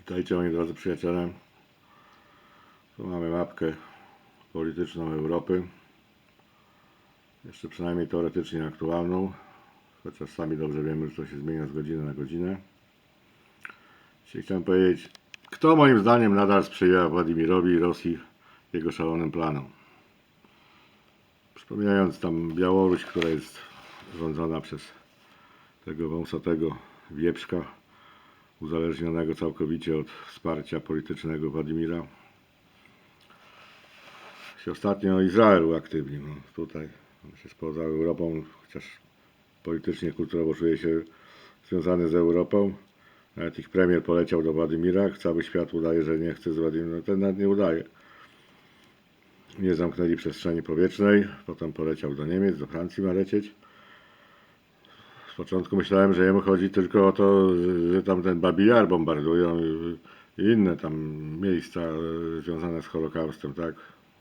Witajcie moi drodzy przyjaciele. Tu mamy mapkę polityczną Europy. Jeszcze przynajmniej teoretycznie aktualną. Chociaż sami dobrze wiemy, że to się zmienia z godziny na godzinę. Dzisiaj chciałem powiedzieć, kto moim zdaniem nadal sprzyja Władimirowi i Rosji jego szalonym planom. Przypominając tam Białoruś, która jest rządzona przez tego wąsatego wieprzka, uzależnionego całkowicie od wsparcia politycznego Władimira. Się ostatnio Izrael uaktywnił. No, tutaj się spoza Europą, chociaż politycznie, kulturowo czuje się związany z Europą. Nawet ich premier poleciał do Władimira. Cały świat udaje, że nie chce z Władimirem. No, ten nawet nie udaje. Nie zamknęli przestrzeni powietrznej. Potem poleciał do Niemiec, do Francji ma lecieć. Z początku myślałem, że jemu chodzi tylko o to, że tam ten Babi bombardują i inne tam miejsca e, związane z Holokaustem, tak?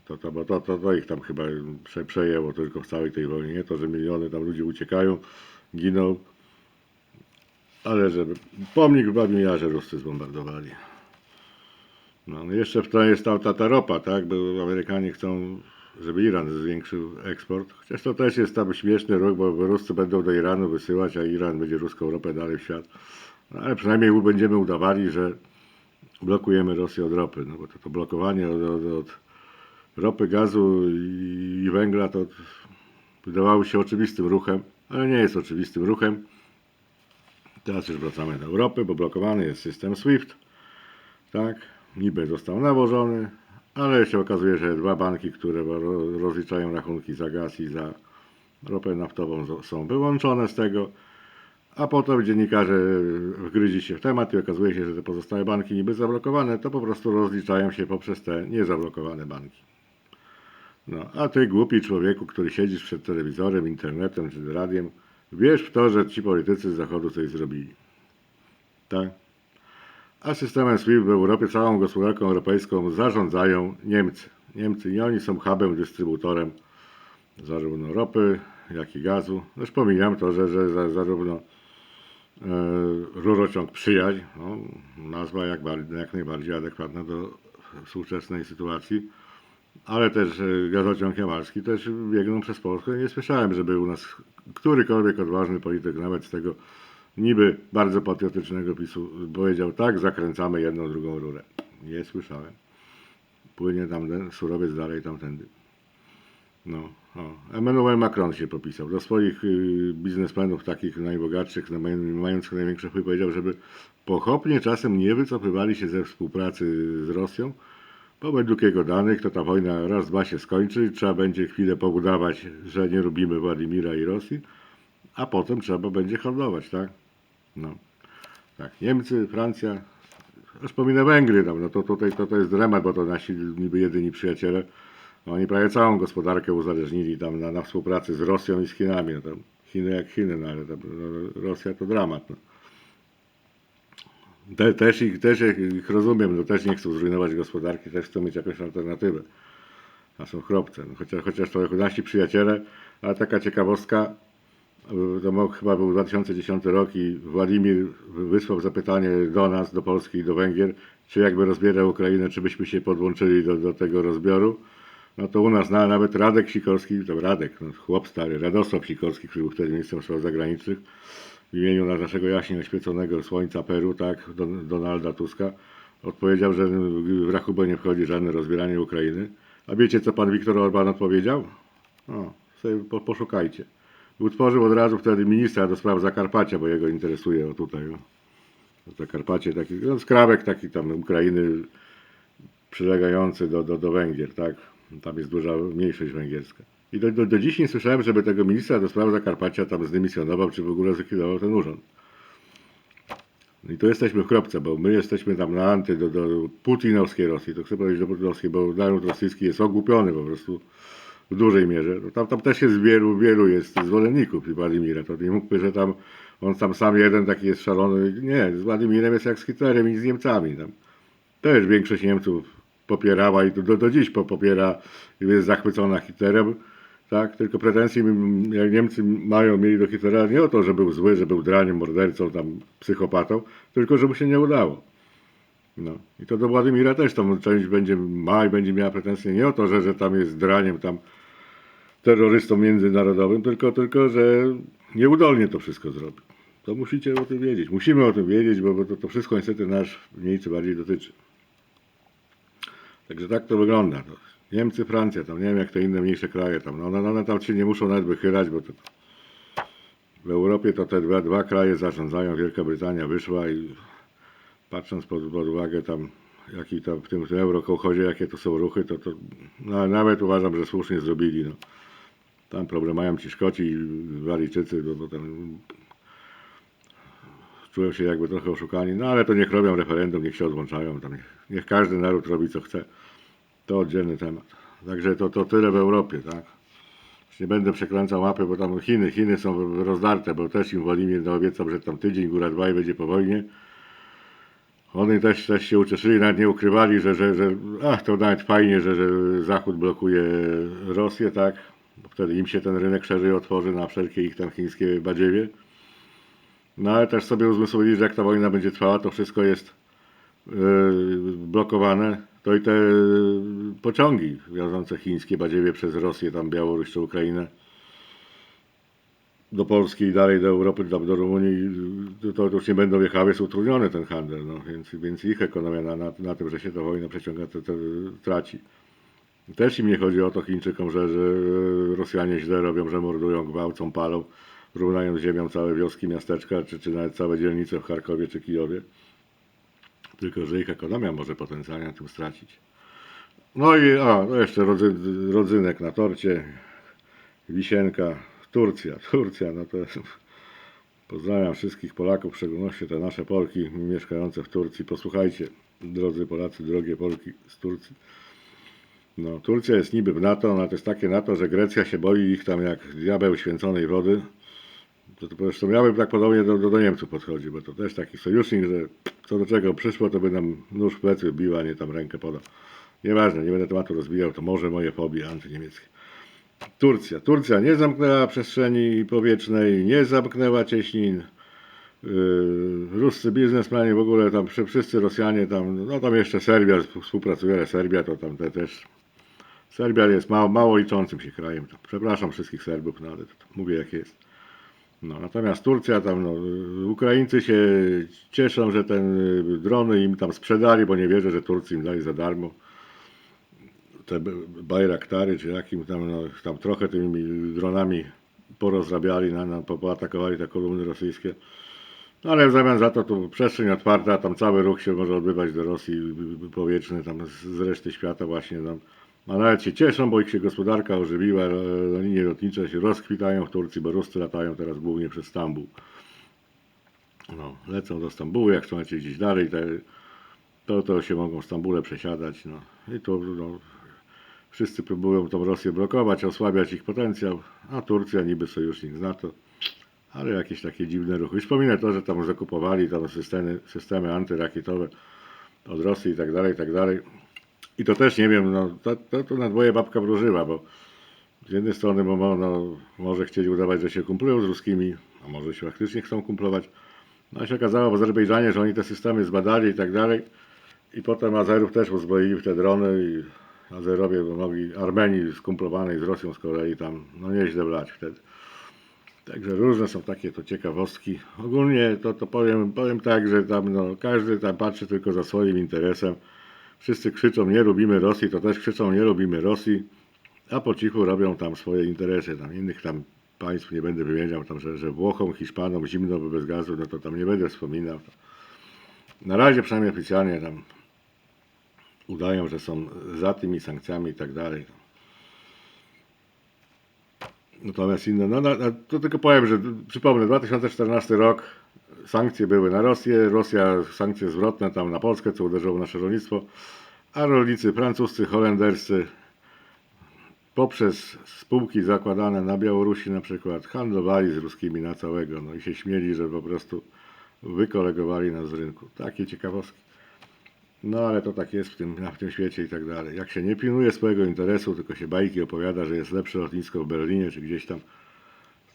To, to, bo to, to, to ich tam chyba prze, przejęło tylko w całej tej wojnie. Nie to, że miliony tam ludzi uciekają, giną, ale żeby pomnik w Babim Ruscy zbombardowali. No, no jeszcze w to jest ta, ta ropa, tak? Bo Amerykanie chcą, żeby Iran zwiększył eksport. Chociaż to też jest tam śmieszny ruch, bo Ruscy będą do Iranu wysyłać, a Iran będzie ruską ropę dalej w świat. No, ale przynajmniej będziemy udawali, że blokujemy Rosję od ropy. No bo to, to blokowanie od, od, od ropy, gazu i, i węgla to wydawało się oczywistym ruchem, ale nie jest oczywistym ruchem. Teraz już wracamy do Europy, bo blokowany jest system SWIFT. Tak, niby został nałożony, ale się okazuje, że dwa banki, które ro- rozliczają rachunki za gaz i za ropę naftową są wyłączone z tego. A potem dziennikarze wgryźli się w temat i okazuje się, że te pozostałe banki niby zablokowane, to po prostu rozliczają się poprzez te niezablokowane banki. No, a ty głupi człowieku, który siedzisz przed telewizorem, internetem czy radiem, wiesz w to, że ci politycy z zachodu coś zrobili. Tak? A systemem SWIFT w Europie, całą gospodarką europejską zarządzają Niemcy. Niemcy i oni są hubem, dystrybutorem zarówno ropy, jak i gazu. Już pomijam to, że, że za, zarówno e, rurociąg przyjaźń, no, nazwa jak, jak najbardziej adekwatna do współczesnej sytuacji, ale też e, gazociąg jamalski też biegną przez Polskę. Nie słyszałem, żeby u nas którykolwiek odważny polityk, nawet z tego niby bardzo patriotycznego PiSu, powiedział tak, zakręcamy jedną, drugą rurę. Nie słyszałem. Płynie tamten surowiec dalej tamtędy. No, o. Emmanuel Macron się popisał. Do swoich y, biznesmenów, takich najbogatszych, na- mających największy wpływ, powiedział, żeby pochopnie czasem nie wycofywali się ze współpracy z Rosją, bo według jego danych to ta wojna raz, dwa się skończy, trzeba będzie chwilę poudawać, że nie lubimy Władimira i Rosji, a potem trzeba będzie handlować, tak? No. Tak, Niemcy, Francja, pominę Węgry, tam, no to tutaj to, to jest dramat, bo to nasi niby jedyni przyjaciele. Oni prawie całą gospodarkę uzależnili tam na, na współpracy z Rosją i z Chinami. No, tam Chiny jak Chiny, no ale tam, no, Rosja to dramat. No. Te, też, ich, też ich rozumiem, no, też nie chcą zrujnować gospodarki, też chcą mieć jakąś alternatywę. A są chropce. No, chociaż, chociaż to nasi przyjaciele, ale taka ciekawostka, to mógł, chyba był 2010 rok i Władimir wysłał zapytanie do nas, do Polski i do Węgier, czy jakby rozbierał Ukrainę, czy byśmy się podłączyli do, do tego rozbioru. No to u nas na, nawet Radek Sikorski, to Radek, no, chłop stary, Radosław Sikorski, który był wtedy ministrem spraw zagranicznych, w imieniu na naszego jaśnie oświeconego słońca Peru, tak, Don, Donalda Tuska, odpowiedział, że w rachubę nie wchodzi żadne rozbieranie Ukrainy. A wiecie, co pan Viktor Orban odpowiedział? O, sobie po, poszukajcie. Utworzył od razu wtedy ministra do spraw Zakarpacia, bo jego interesuje o tutaj. No. Zakarpacie, taki no, skrawek taki tam Ukrainy przylegający do, do, do Węgier, tak? Tam jest duża mniejszość węgierska. I do, do, do dziś nie słyszałem, żeby tego ministra do spraw Zakarpacia tam zdymisjonował, czy w ogóle zlikwidował ten urząd. I tu jesteśmy w kropce, bo my jesteśmy tam na anty do, do putinowskiej Rosji. To chcę powiedzieć do putinowskiej, bo naród rosyjski jest ogłupiony po prostu w dużej mierze. Tam, tam też jest wielu, wielu jest zwolenników Władimira. To nie mógłby, że tam on tam sam jeden taki jest szalony. Nie, z Władimirem jest jak z Hitlerem i z Niemcami. Tam. Też większość Niemców popierała i do, do dziś po- popiera i jest zachwycona Hitlerem. Tak, tylko pretensje jak Niemcy mają mieli do Hitlera nie o to, że był zły, że był draniem, mordercą, tam psychopatą, tylko że mu się nie udało. No. I to do Władimira też tam część będzie ma i będzie miała pretensje nie o to, że, że tam jest draniem tam terrorystą międzynarodowym, tylko, tylko że nieudolnie to wszystko zrobił. To musicie o tym wiedzieć. Musimy o tym wiedzieć, bo, bo to, to wszystko niestety nas mniej czy bardziej dotyczy. Także tak to wygląda. To Niemcy, Francja, tam nie wiem jak te inne mniejsze kraje tam. No one, one tam się nie muszą nawet wychylać, bo to, w Europie to te dwa, dwa kraje zarządzają. Wielka Brytania wyszła i patrząc pod, pod uwagę tam, jaki tam w tym, tym eurokołchodzie, jakie to są ruchy, to, to no, nawet uważam, że słusznie zrobili. No. Tam problem mają ci Szkoci i Walijczycy, bo, bo tam czują się jakby trochę oszukani, no ale to niech robią referendum, niech się odłączają, tam niech, niech każdy naród robi co chce. To oddzielny temat. Także to, to tyle w Europie, tak? Nie będę przekręcał mapy, bo tam Chiny, Chiny są rozdarte, bo też im Władimir no, obiecał, że tam tydzień, góra dwa i będzie po wojnie. Oni też, też się ucieszyli, nawet nie ukrywali, że, że, że ach, to nawet fajnie, że, że Zachód blokuje Rosję, tak? Bo wtedy im się ten rynek szerzej otworzy na wszelkie ich tam chińskie badziewie. No ale też sobie uzmysłowili, że jak ta wojna będzie trwała, to wszystko jest yy, blokowane. To i te pociągi wiodące chińskie badziewie przez Rosję, tam Białoruś czy Ukrainę do Polski i dalej do Europy, do, do Rumunii, to, to już nie będą jechały, jest utrudniony ten handel, no, więc, więc ich ekonomia na, na, na tym, że się ta wojna przeciąga, to, to traci. Też im nie chodzi o to Chińczykom, że, że Rosjanie źle robią, że mordują, gwałcą, palą, równają ziemią całe wioski, miasteczka, czy, czy nawet całe dzielnice w Charkowie czy Kijowie. Tylko, że ich ekonomia może potencjalnie na tym stracić. No i a, no jeszcze rodzy, rodzynek na torcie, wisienka, Turcja, Turcja, no to pozdrawiam wszystkich Polaków, w szczególności te nasze Polki mieszkające w Turcji. Posłuchajcie, drodzy Polacy, drogie Polki z Turcji. No, Turcja jest niby w NATO, ale to jest takie NATO, że Grecja się boi ich tam jak diabeł święconej wody. To, to zresztą ja bym tak podobnie do, do, do Niemców podchodził, bo to też taki sojusznik, że co do czego przyszło, to by nam nóż w plecy wbił, a nie tam rękę podał. Nieważne, nie będę tematu rozwijał, to może moje fobie antyniemieckie. Turcja. Turcja nie zamknęła przestrzeni powietrznej, nie zamknęła cieśnin. Yy, ruscy biznesmeni w ogóle tam wszy- wszyscy Rosjanie tam, no tam jeszcze Serbia współpracuje, ale Serbia to tam te też. Serbia jest mało, mało liczącym się krajem. Przepraszam wszystkich Serbów, no ale mówię jak jest. No, natomiast Turcja tam, no, Ukraińcy się cieszą, że ten y, drony im tam sprzedali, bo nie wierzę, że Turcy im dali za darmo te Bajraktary, czy jakim tam, no, tam trochę tymi dronami porozrabiali, na, na, po- pooatakowali te kolumny rosyjskie. No ale w zamian za to tu przestrzeń otwarta, tam cały ruch się może odbywać do Rosji powietrzny, tam z, reszty świata właśnie tam. A nawet się cieszą, bo ich się gospodarka ożywiła, linie lotnicze się rozkwitają w Turcji, bo Ruscy latają teraz głównie przez Stambuł. No, lecą do Stambułu, jak chcą lecieć gdzieś dalej, to, to się mogą w Stambule przesiadać. No. I tu no, wszyscy próbują tą Rosję blokować, osłabiać ich potencjał, a Turcja niby sojusznik z NATO, ale jakieś takie dziwne ruchy. Już pominę to, że tam zakupowali tam systemy, systemy antyrakietowe od Rosji i tak dalej, i tak dalej. I to też nie wiem, no to, to, to na dwoje babka wróżyła, bo z jednej strony bo, no, może chcieli udawać, że się kumplują z ruskimi, a może się faktycznie chcą kumplować. No a się okazało w Azerbejdżanie, że oni te systemy zbadali i tak dalej. I potem Azerów też uzbroili w te drony i Azerowie mogli, Armenii skumplowanej z Rosją z kolei tam, no nieźle blać wtedy. Także różne są takie to ciekawostki. Ogólnie to, to powiem, powiem tak, że tam no, każdy tam patrzy tylko za swoim interesem. Wszyscy krzyczą nie lubimy Rosji, to też krzyczą nie lubimy Rosji, a po cichu robią tam swoje interesy. Tam innych tam państw nie będę wymieniał, tam, że, że Włochom, Hiszpanom zimno by bez gazu, no to tam nie będę wspominał. Na razie przynajmniej oficjalnie tam udają, że są za tymi sankcjami i tak dalej. Natomiast inne, no, no to tylko powiem, że przypomnę, 2014 rok, sankcje były na Rosję, Rosja sankcje zwrotne tam na Polskę, co uderzyło w nasze rolnictwo, a rolnicy francuscy, holenderscy poprzez spółki zakładane na Białorusi na przykład handlowali z ruskimi na całego, no i się śmieli, że po prostu wykolegowali nas z rynku. Takie ciekawostki. No ale to tak jest w tym, w tym świecie i tak dalej. Jak się nie pilnuje swojego interesu, tylko się bajki opowiada, że jest lepsze lotnisko w Berlinie czy gdzieś tam,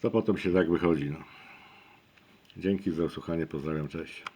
to potem się tak wychodzi. No. Dzięki za słuchanie, pozdrawiam, cześć.